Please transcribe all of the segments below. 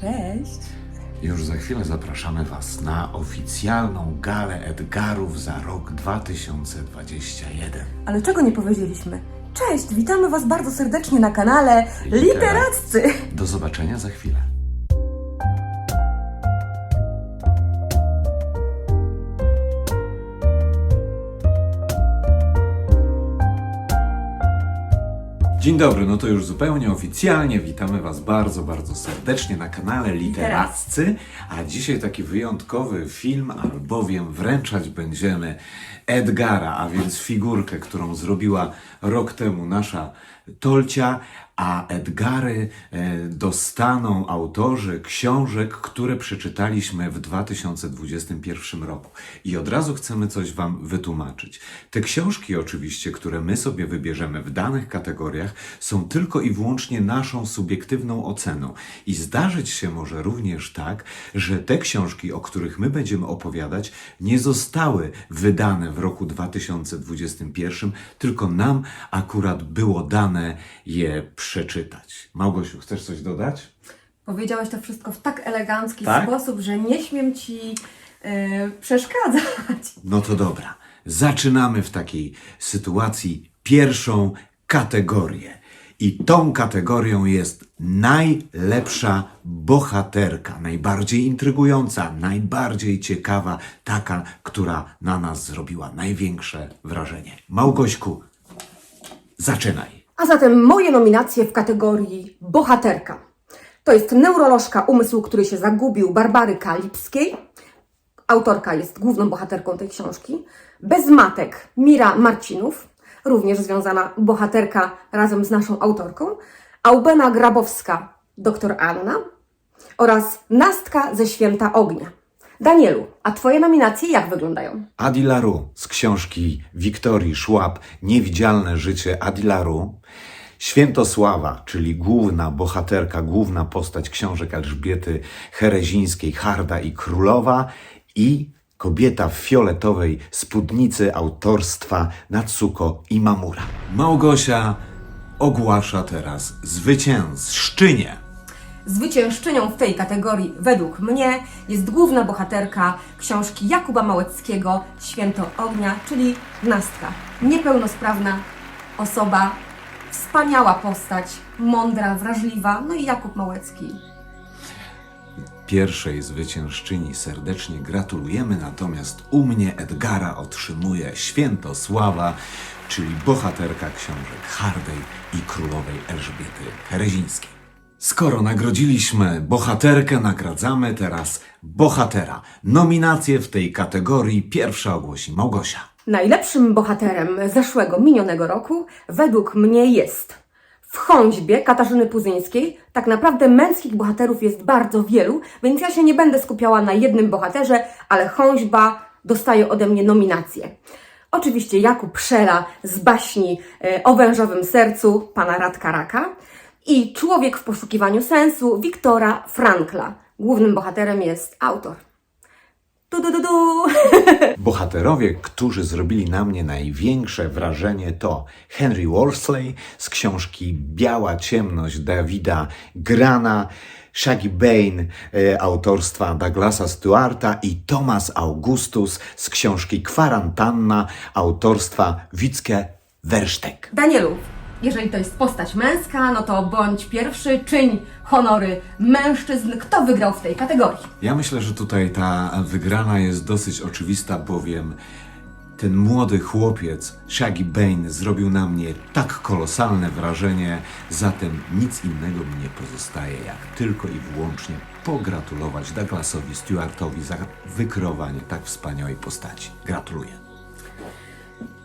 Cześć. Już za chwilę zapraszamy Was na oficjalną galę Edgarów za rok 2021. Ale czego nie powiedzieliśmy? Cześć, witamy Was bardzo serdecznie na kanale Litera- Literaccy. Do zobaczenia za chwilę. Dzień dobry, no to już zupełnie oficjalnie witamy Was bardzo, bardzo serdecznie na kanale Literaccy, a dzisiaj taki wyjątkowy film, albowiem wręczać będziemy Edgara, a więc figurkę, którą zrobiła rok temu nasza Tolcia, a Edgary e, dostaną autorzy książek, które przeczytaliśmy w 2021 roku. I od razu chcemy coś Wam wytłumaczyć. Te książki, oczywiście, które my sobie wybierzemy w danych kategoriach, są tylko i wyłącznie naszą subiektywną oceną. I zdarzyć się może również tak, że te książki, o których my będziemy opowiadać, nie zostały wydane w roku 2021, tylko nam akurat było dane je przeczytać. Małgosiu, chcesz coś dodać? Powiedziałeś to wszystko w tak elegancki Tak? sposób, że nie śmiem Ci e, przeszkadzać. No to dobra. Zaczynamy w takiej sytuacji pierwszą kategorię. I tą kategorią jest najlepsza bohaterka, najbardziej intrygująca, najbardziej ciekawa, taka, która na nas zrobiła największe wrażenie. Małgośku, zaczynaj. A zatem moje nominacje w kategorii bohaterka. To jest neurolożka umysłu, który się zagubił Barbary Kalipskiej. Autorka jest główną bohaterką tej książki. Bez matek Mira Marcinów, również związana bohaterka razem z naszą autorką. Aubena Grabowska, doktor Anna oraz Nastka ze Święta Ognia. Danielu, a Twoje nominacje jak wyglądają? Adilaru z książki Wiktorii Szłap Niewidzialne życie Adilaru. Świętosława, czyli główna bohaterka, główna postać książek Elżbiety Herezińskiej, Harda i Królowa i kobieta w fioletowej spódnicy autorstwa Natsuko Imamura. Małgosia ogłasza teraz zwyciężczynię. Zwyciężczynią w tej kategorii, według mnie, jest główna bohaterka książki Jakuba Małeckiego Święto Ognia, czyli Nastka. Niepełnosprawna osoba, wspaniała postać, mądra, wrażliwa, no i Jakub Małecki. Pierwszej zwyciężczyni serdecznie gratulujemy, natomiast u mnie Edgara otrzymuje Świętosława, czyli bohaterka książek Hardej i królowej Elżbiety Herezińskiej. Skoro nagrodziliśmy bohaterkę, nagradzamy teraz bohatera. Nominacje w tej kategorii pierwsza ogłosi Małgosia. Najlepszym bohaterem zeszłego, minionego roku według mnie jest w Chąźbie Katarzyny Puzyńskiej. Tak naprawdę męskich bohaterów jest bardzo wielu, więc ja się nie będę skupiała na jednym bohaterze, ale Chąźba dostaje ode mnie nominację. Oczywiście Jakub Szela z baśni e, o wężowym sercu pana Radka Raka i Człowiek w poszukiwaniu sensu Wiktora Frankla. Głównym bohaterem jest autor. Du, du, du, du. Bohaterowie, którzy zrobili na mnie największe wrażenie, to Henry Worsley z książki Biała ciemność Dawida Grana, Shaggy Bane e, autorstwa Douglasa Stewarta i Thomas Augustus z książki Kwarantanna autorstwa Wicke Wersztek. Danielu, jeżeli to jest postać męska, no to bądź pierwszy, czyń honory mężczyzn. Kto wygrał w tej kategorii? Ja myślę, że tutaj ta wygrana jest dosyć oczywista, bowiem ten młody chłopiec, Shaggy Bane, zrobił na mnie tak kolosalne wrażenie, zatem nic innego mi nie pozostaje, jak tylko i wyłącznie pogratulować Douglasowi Stewartowi za wykreowanie tak wspaniałej postaci. Gratuluję.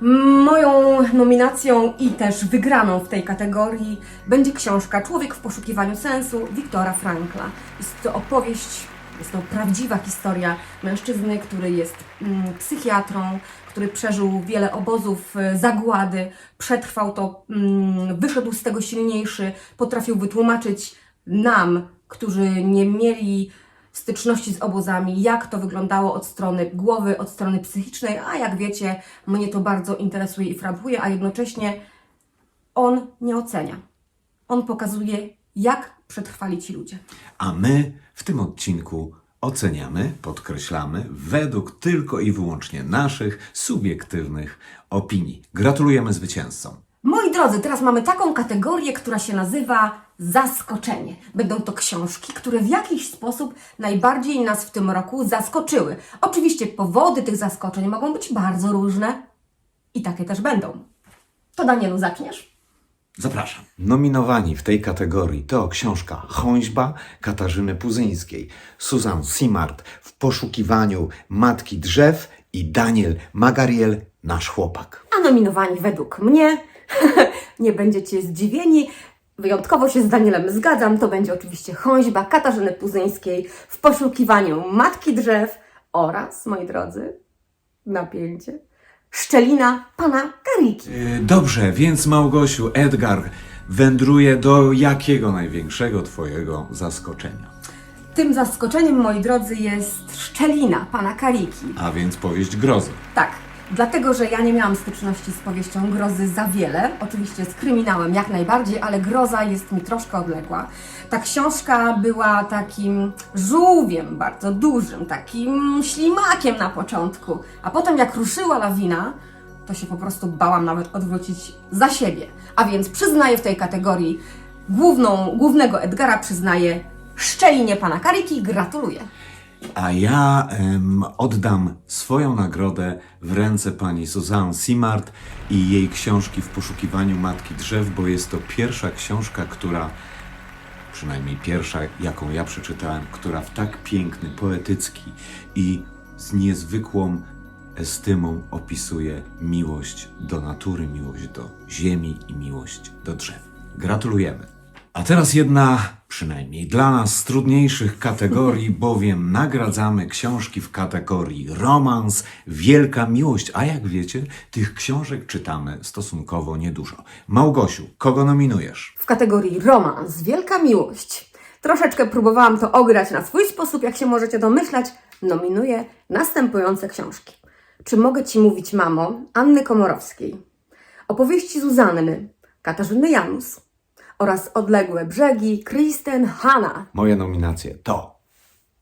Moją nominacją i też wygraną w tej kategorii będzie książka Człowiek w poszukiwaniu sensu Wiktora Frankla. Jest to opowieść, jest to prawdziwa historia mężczyzny, który jest mm, psychiatrą, który przeżył wiele obozów e, zagłady, przetrwał to, mm, wyszedł z tego silniejszy, potrafił wytłumaczyć nam, którzy nie mieli styczności z obozami, jak to wyglądało od strony głowy, od strony psychicznej, a jak wiecie, mnie to bardzo interesuje i frapuje, a jednocześnie on nie ocenia. On pokazuje, jak przetrwali ci ludzie. A my w tym odcinku oceniamy, podkreślamy, według tylko i wyłącznie naszych subiektywnych opinii. Gratulujemy zwycięzcom. Moi drodzy, teraz mamy taką kategorię, która się nazywa zaskoczenie. Będą to książki, które w jakiś sposób najbardziej nas w tym roku zaskoczyły. Oczywiście powody tych zaskoczeń mogą być bardzo różne i takie też będą. To Danielu, zaczniesz? Zapraszam. Nominowani w tej kategorii to książka Chąźba Katarzyny Puzyńskiej, Susan Simard w poszukiwaniu Matki Drzew i Daniel Magariel, nasz chłopak. Nominowani według mnie, nie będziecie zdziwieni, wyjątkowo się z Danielem zgadzam, to będzie oczywiście Chąźba Katarzyny Puzyńskiej w poszukiwaniu Matki Drzew oraz, moi drodzy, napięcie, Szczelina Pana Kariki. Yy, Dobrze, więc Małgosiu, Edgar wędruje do jakiego największego Twojego zaskoczenia? Tym zaskoczeniem, moi drodzy, jest Szczelina pana Kariki. A więc powieść grozy. Tak, dlatego że ja nie miałam styczności z powieścią grozy za wiele. Oczywiście z kryminałem jak najbardziej, ale groza jest mi troszkę odległa. Ta książka była takim żółwiem bardzo dużym, takim ślimakiem na początku, a potem jak ruszyła lawina, to się po prostu bałam nawet odwrócić za siebie. A więc przyznaję w tej kategorii główną, głównego Edgara przyznaję Szczelinie pana Kariki. Gratuluję. A ja em, oddam swoją nagrodę w ręce pani Suzanne Simard i jej książki w poszukiwaniu Matki Drzew, bo jest to pierwsza książka, która, przynajmniej pierwsza, jaką ja przeczytałem, która w tak piękny, poetycki i z niezwykłą estymą opisuje miłość do natury, miłość do ziemi i miłość do drzew. Gratulujemy. A teraz jedna, przynajmniej dla nas, z trudniejszych kategorii, bowiem nagradzamy książki w kategorii romans, wielka miłość. A jak wiecie, tych książek czytamy stosunkowo niedużo. Małgosiu, kogo nominujesz? w kategorii romans, wielka miłość. Troszeczkę próbowałam to ograć na swój sposób, jak się możecie domyślać, nominuję następujące książki. Czy mogę Ci mówić, mamo, Anny Komorowskiej, opowieści Zuzanny, Katarzyny Janus oraz Odległe brzegi Kristen Hanna. Moje nominacje to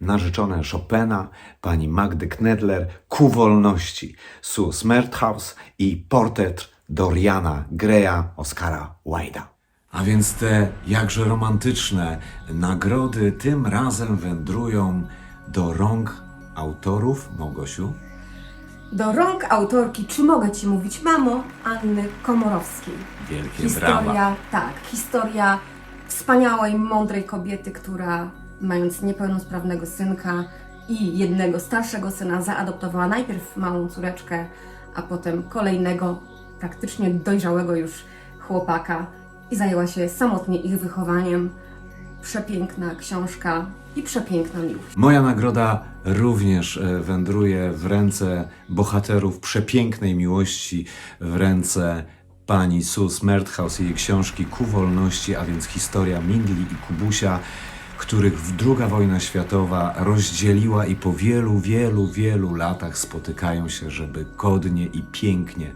Narzeczone Chopina, pani Magdy Knedler, Ku wolności, Sue Smerthaus i portret Doriana Greya Oscara Wilda. A więc te jakże romantyczne nagrody tym razem wędrują do rąk autorów, Małgosiu, Do rąk autorki Czy mogę Ci mówić, mamo? Anny Komorowskiej. Wielkie historia, brawa. tak, historia wspaniałej, mądrej kobiety, która mając niepełnosprawnego synka i jednego starszego syna zaadoptowała najpierw małą córeczkę, a potem kolejnego, praktycznie dojrzałego już chłopaka i zajęła się samotnie ich wychowaniem. Przepiękna książka i przepiękna miłość. Moja nagroda również e, wędruje w ręce bohaterów przepięknej miłości, w ręce pani Sus Merthaus i jej książki Ku wolności, a więc historia Mindli i Kubusia, których druga wojna światowa rozdzieliła i po wielu, wielu, wielu latach spotykają się, żeby godnie i pięknie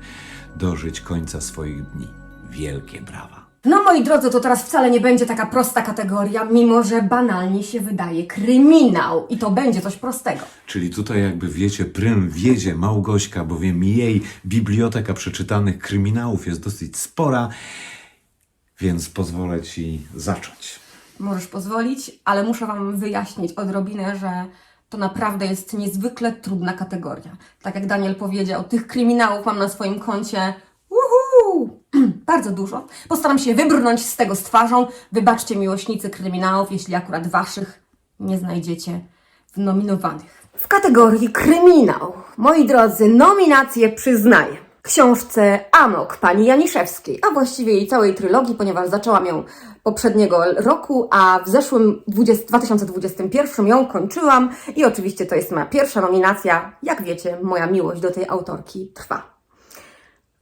dożyć końca swoich dni. Wielkie brawa. No moi drodzy, to teraz wcale nie będzie taka prosta kategoria, mimo że banalnie się wydaje kryminał i to będzie coś prostego. Czyli tutaj jakby wiecie, prym wiedzie Małgośka, bowiem jej biblioteka przeczytanych kryminałów jest dosyć spora, więc pozwolę Ci zacząć. Możesz pozwolić, ale muszę Wam wyjaśnić odrobinę, że to naprawdę jest niezwykle trudna kategoria. Tak jak Daniel powiedział, tych kryminałów mam na swoim koncie bardzo dużo. Postaram się wybrnąć z tego z twarzą. Wybaczcie miłośnicy kryminałów, jeśli akurat Waszych nie znajdziecie w nominowanych. W kategorii kryminał, moi drodzy, nominacje przyznaję. Książce Amok pani Janiszewskiej, a właściwie jej całej trylogii, ponieważ zaczęłam ją poprzedniego roku, a w zeszłym 20, 2021 ją kończyłam i oczywiście to jest moja pierwsza nominacja. Jak wiecie, moja miłość do tej autorki trwa.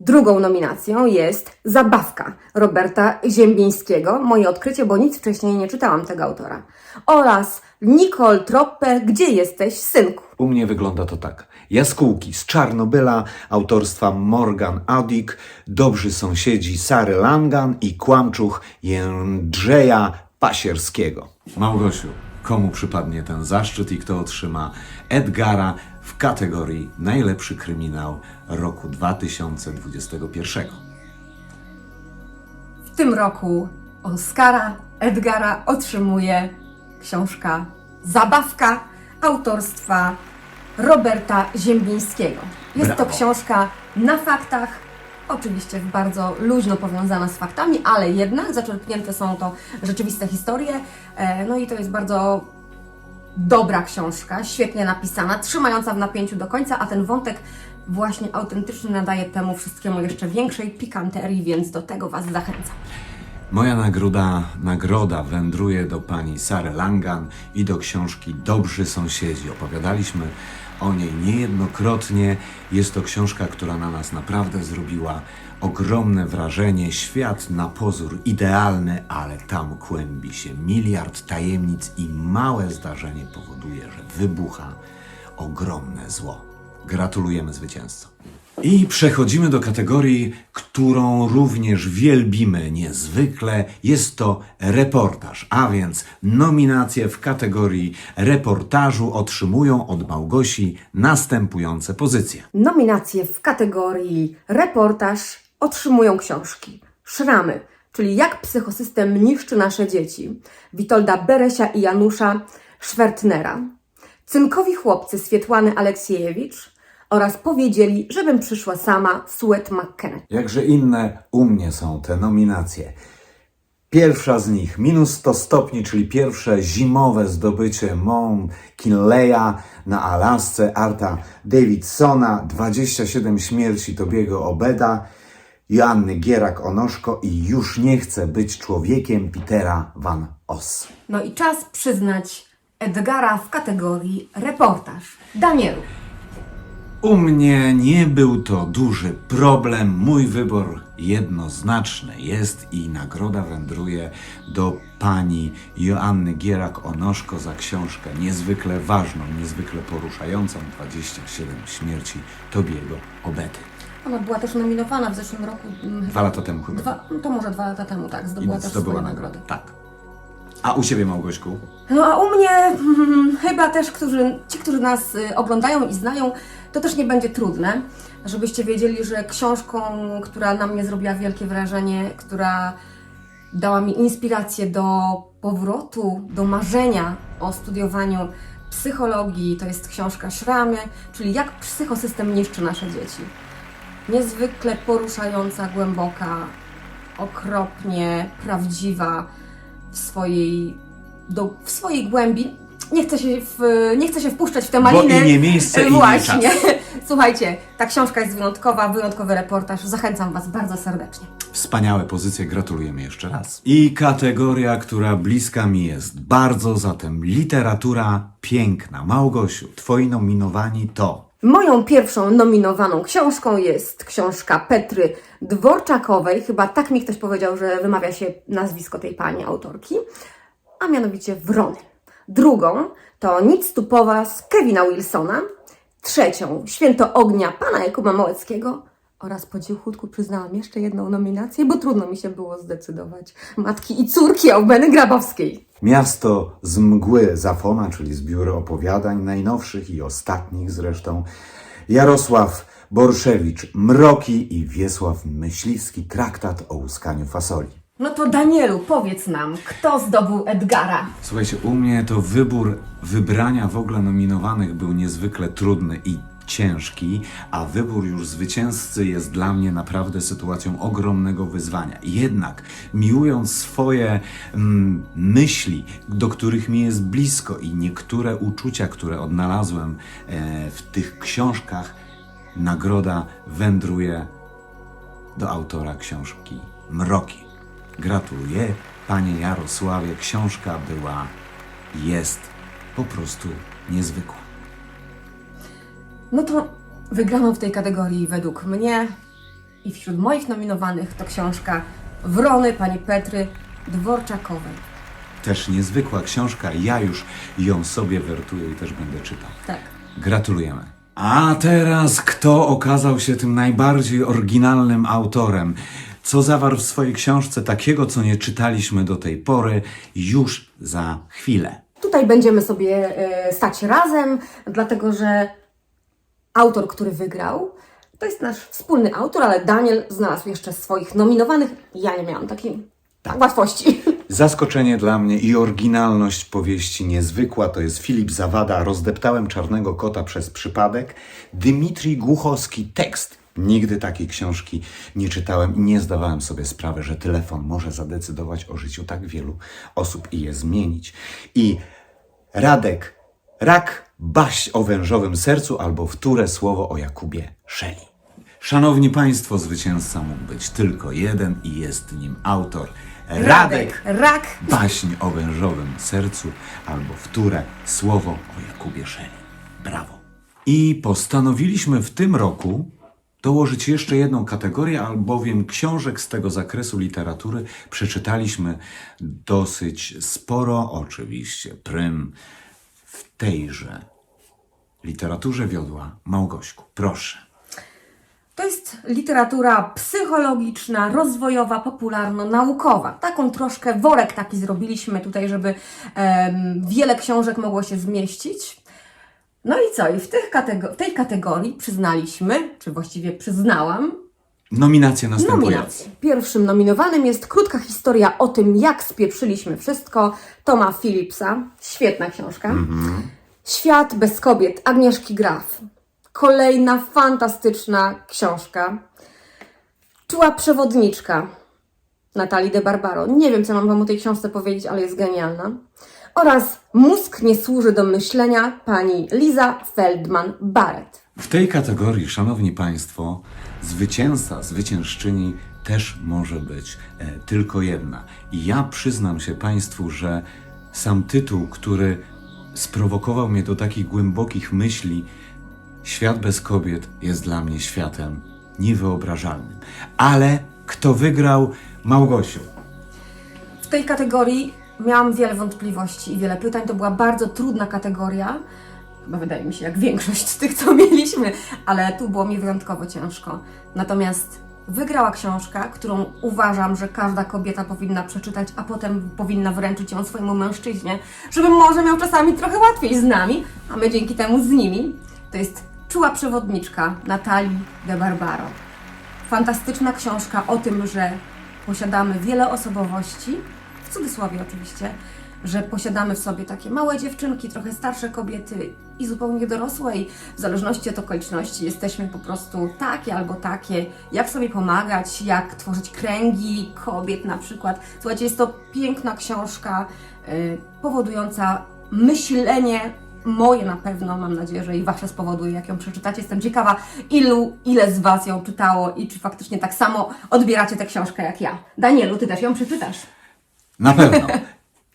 Drugą nominacją jest Zabawka Roberta Ziembińskiego, moje odkrycie, bo nic wcześniej nie czytałam tego autora. Oraz Nicole Troppe, Gdzie jesteś, synku? U mnie wygląda to tak. Jaskółki z Czarnobyla autorstwa Morgan Audik, Dobrzy sąsiedzi Sary Langan i Kłamczuch Jędrzeja Pasierskiego. Małgosiu, komu przypadnie ten zaszczyt i kto otrzyma Edgara w kategorii Najlepszy kryminał roku 2021? W tym roku Oscara Edgara otrzymuje książka Zabawka autorstwa Roberta Ziembińskiego. Jest to Brawo. książka na faktach, oczywiście bardzo luźno powiązana z faktami, ale jednak zaczerpnięte są to rzeczywiste historie. E, No i to jest bardzo dobra książka, świetnie napisana, trzymająca w napięciu do końca, a ten wątek właśnie autentyczny nadaje temu wszystkiemu jeszcze większej pikanterii, więc do tego Was zachęcam. Moja nagroda, nagroda wędruje do pani Sary Langan i do książki Dobrzy Sąsiedzi. Opowiadaliśmy o niej niejednokrotnie. Jest to książka, która na nas naprawdę zrobiła ogromne wrażenie. Świat na pozór idealny, ale tam kłębi się miliard tajemnic i małe zdarzenie powoduje, że wybucha ogromne zło. Gratulujemy zwycięzcom. I przechodzimy do kategorii, którą również wielbimy niezwykle. Jest to reportaż, a więc nominacje w kategorii reportażu otrzymują od Małgosi następujące pozycje. Nominacje w kategorii reportaż otrzymują książki. Szramy, czyli jak psychosystem niszczy nasze dzieci, Witolda Beresia i Janusza Szwertnera, Cynkowi chłopcy Swietłany Aleksiejewicz oraz Powiedzieli, żebym przyszła sama Suet McKenna. Jakże inne u mnie są te nominacje. Pierwsza z nich, minus 100 stopni, czyli pierwsze zimowe zdobycie Mount Kinleya na Alasce, Arta Davidsona, 27 śmierci Tobiego Obeda, Joanny Gierak-Onoszko i Już nie chcę być człowiekiem Petera Van Os. No i czas przyznać Edgara w kategorii reportaż. Danielu, U mnie nie był to duży problem. Mój wybór jednoznaczny jest i nagroda wędruje do pani Joanny Gierak-Onoszko za książkę niezwykle ważną, niezwykle poruszającą 27 śmierci Tobiego Obety. Ona była też nominowana w zeszłym roku. mm, Dwa lata temu chyba. Dwa, no to może dwa lata temu, tak, zdobyła I też zdobyła swoje nagrodę. nagrody. Tak. A u Ciebie, Małgośku? No a u mnie mm, chyba też, którzy, ci, którzy nas y, oglądają i znają, to też nie będzie trudne, żebyście wiedzieli, że książką, która na mnie zrobiła wielkie wrażenie, która dała mi inspirację do powrotu, do marzenia o studiowaniu psychologii, to jest książka Szramy, czyli jak psychosystem niszczy nasze dzieci. Niezwykle poruszająca, głęboka, okropnie prawdziwa w swojej, do, w swojej głębi. Nie chcę, się w, nie chcę się wpuszczać w te maliny. i nie miejsce, i nie Właśnie. czas. Słuchajcie, ta książka jest wyjątkowa, wyjątkowy reportaż. Zachęcam Was bardzo serdecznie. Wspaniałe pozycje, gratulujemy jeszcze raz. I kategoria, która bliska mi jest bardzo, zatem literatura piękna. Małgosiu, twoi nominowani to Moją pierwszą nominowaną książką jest książka Petry Dworczakowej. Chyba tak mi ktoś powiedział, że wymawia się nazwisko tej pani autorki, a mianowicie Wrony. Drugą to Nic tu po was Kevina Wilsona. Trzecią Święto Ognia pana Jakuba Małeckiego. Oraz po cichutku przyznałam jeszcze jedną nominację, bo trudno mi się było zdecydować. Matki i córki Albeny Grabowskiej. Miasto z mgły Zafona, czyli zbiór opowiadań najnowszych i ostatnich zresztą. Jarosław Borszewicz Mroki i Wiesław Myśliwski traktat o łuskaniu fasoli. No to Danielu, powiedz nam, kto zdobył Edgara? Słuchajcie, u mnie to wybór wybrania w ogóle nominowanych był niezwykle trudny i ciężki, a wybór już zwycięzcy jest dla mnie naprawdę sytuacją ogromnego wyzwania. Jednak, miłując swoje mm, myśli, do których mi jest blisko i niektóre uczucia, które odnalazłem e, w tych książkach, nagroda wędruje do autora książki Mroki. Gratuluję, panie Jarosławie. Książka była, jest po prostu niezwykła. No to wygraną w tej kategorii według mnie i wśród moich nominowanych to książka Wrony pani Petry Dworczakowej. Też niezwykła książka. Ja już ją sobie wertuję i też będę czytał. Tak. Gratulujemy. A teraz kto okazał się tym najbardziej oryginalnym autorem? co zawarł w swojej książce takiego, co nie czytaliśmy do tej pory, już za chwilę. Tutaj będziemy sobie e, stać razem, dlatego że autor, który wygrał, to jest nasz wspólny autor, ale Daniel znalazł jeszcze swoich nominowanych. Ja nie miałam takiej łatwości. Zaskoczenie dla mnie i oryginalność powieści niezwykła to jest Filip Zawada Rozdeptałem czarnego kota przez przypadek. Dmitrij Głuchowski tekst. Nigdy takiej książki nie czytałem i nie zdawałem sobie sprawy, że telefon może zadecydować o życiu tak wielu osób i je zmienić. I Radek, rak, baś o wężowym sercu albo wtóre słowo o Jakubie Szeli. Szanowni Państwo, zwycięzca mógł być tylko jeden i jest nim autor Radek Rak. Baśń o wężowym sercu albo wtóre słowo o Jakubie Szeli. Brawo. I postanowiliśmy w tym roku dołożyć jeszcze jedną kategorię, albowiem książek z tego zakresu literatury przeczytaliśmy dosyć sporo, oczywiście prym w tejże literaturze wiodła Małgośku. Proszę. To jest literatura psychologiczna, rozwojowa, popularno-naukowa. Taką troszkę worek taki zrobiliśmy tutaj, żeby wiele książek mogło się zmieścić. No i co? I w, tych w tej kategorii przyznaliśmy, czy właściwie przyznałam, Nominacje nominacje. Pierwszym nominowanym jest krótka historia o tym, jak spieprzyliśmy wszystko Toma Phillipsa. Świetna książka. Świat bez kobiet Agnieszki Graf. Kolejna fantastyczna książka. Czuła przewodniczka Natalii de Barbaro. Nie wiem, co mam Wam o tej książce powiedzieć, ale jest genialna. Oraz Mózg nie służy do myślenia pani Liza Feldman-Barrett. W tej kategorii, szanowni państwo, zwycięzca, zwyciężczyni też może być e, tylko jedna. I ja przyznam się państwu, że sam tytuł, który sprowokował mnie do takich głębokich myśli, Świat bez kobiet jest dla mnie światem niewyobrażalnym. Ale kto wygrał? Małgosiu. W tej kategorii miałam wiele wątpliwości i wiele pytań. To była bardzo trudna kategoria. Chyba wydaje mi się, jak większość z tych, co mieliśmy, ale tu było mi wyjątkowo ciężko. Natomiast wygrała książka, którą uważam, że każda kobieta powinna przeczytać, a potem powinna wręczyć ją swojemu mężczyźnie, żeby może miał czasami trochę łatwiej z nami, a my dzięki temu z nimi. To jest Czuła przewodniczka Natalii de Barbaro. Fantastyczna książka o tym, że posiadamy wiele osobowości, w cudzysłowie oczywiście, że posiadamy w sobie takie małe dziewczynki, trochę starsze kobiety i zupełnie dorosłe i w zależności od okoliczności jesteśmy po prostu takie albo takie, jak sobie pomagać, jak tworzyć kręgi kobiet na przykład. Słuchajcie, jest to piękna książka y, powodująca myślenie moje na pewno, mam nadzieję, że i Wasze spowoduje, jak ją przeczytacie. Jestem ciekawa, ilu, ile z Was ją czytało i czy faktycznie tak samo odbieracie tę książkę jak ja. Danielu, Ty też ją przeczytasz. Na pewno.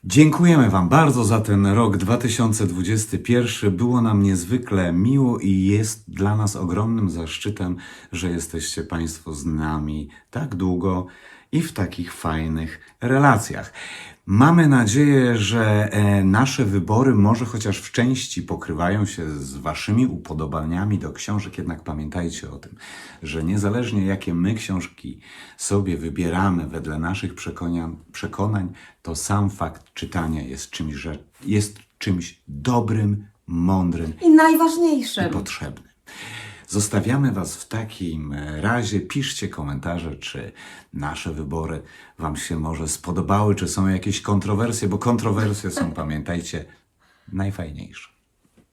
Dziękujemy Wam bardzo za ten rok 2021. Było nam niezwykle miło i jest dla nas ogromnym zaszczytem, że jesteście Państwo z nami tak długo i w takich fajnych relacjach. Mamy nadzieję, że e, nasze wybory może chociaż w części pokrywają się z Waszymi upodobaniami do książek, jednak pamiętajcie o tym, że niezależnie jakie my książki sobie wybieramy wedle naszych przekonań, przekonań to sam fakt czytania jest czymś, że jest czymś dobrym, mądrym I najważniejszym. i potrzebnym. Zostawiamy Was w takim razie. Piszcie komentarze, czy nasze wybory Wam się może spodobały, czy są jakieś kontrowersje, bo kontrowersje są, pamiętajcie, najfajniejsze.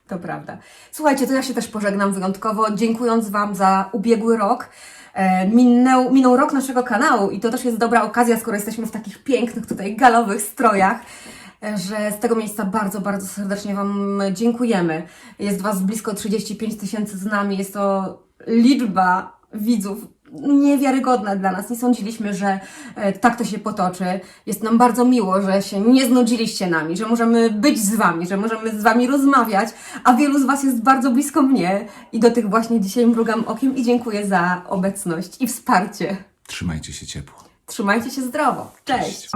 To prawda. Słuchajcie, to ja się też pożegnam wyjątkowo, dziękując Wam za ubiegły rok. E, Minął, minął rok naszego kanału i to też jest dobra okazja, skoro jesteśmy w takich pięknych tutaj galowych strojach, e, że z tego miejsca bardzo, bardzo serdecznie Wam dziękujemy. Jest Was blisko 35 tysięcy z nami, jest to liczba widzów niewiarygodna dla nas. Nie sądziliśmy, że e, tak to się potoczy. Jest nam bardzo miło, że się nie znudziliście nami, że możemy być z Wami, że możemy z Wami rozmawiać, a wielu z Was jest bardzo blisko mnie i do tych właśnie dzisiaj mrugam okiem i dziękuję za obecność i wsparcie. Trzymajcie się ciepło. Trzymajcie się zdrowo. Cześć. Cześć.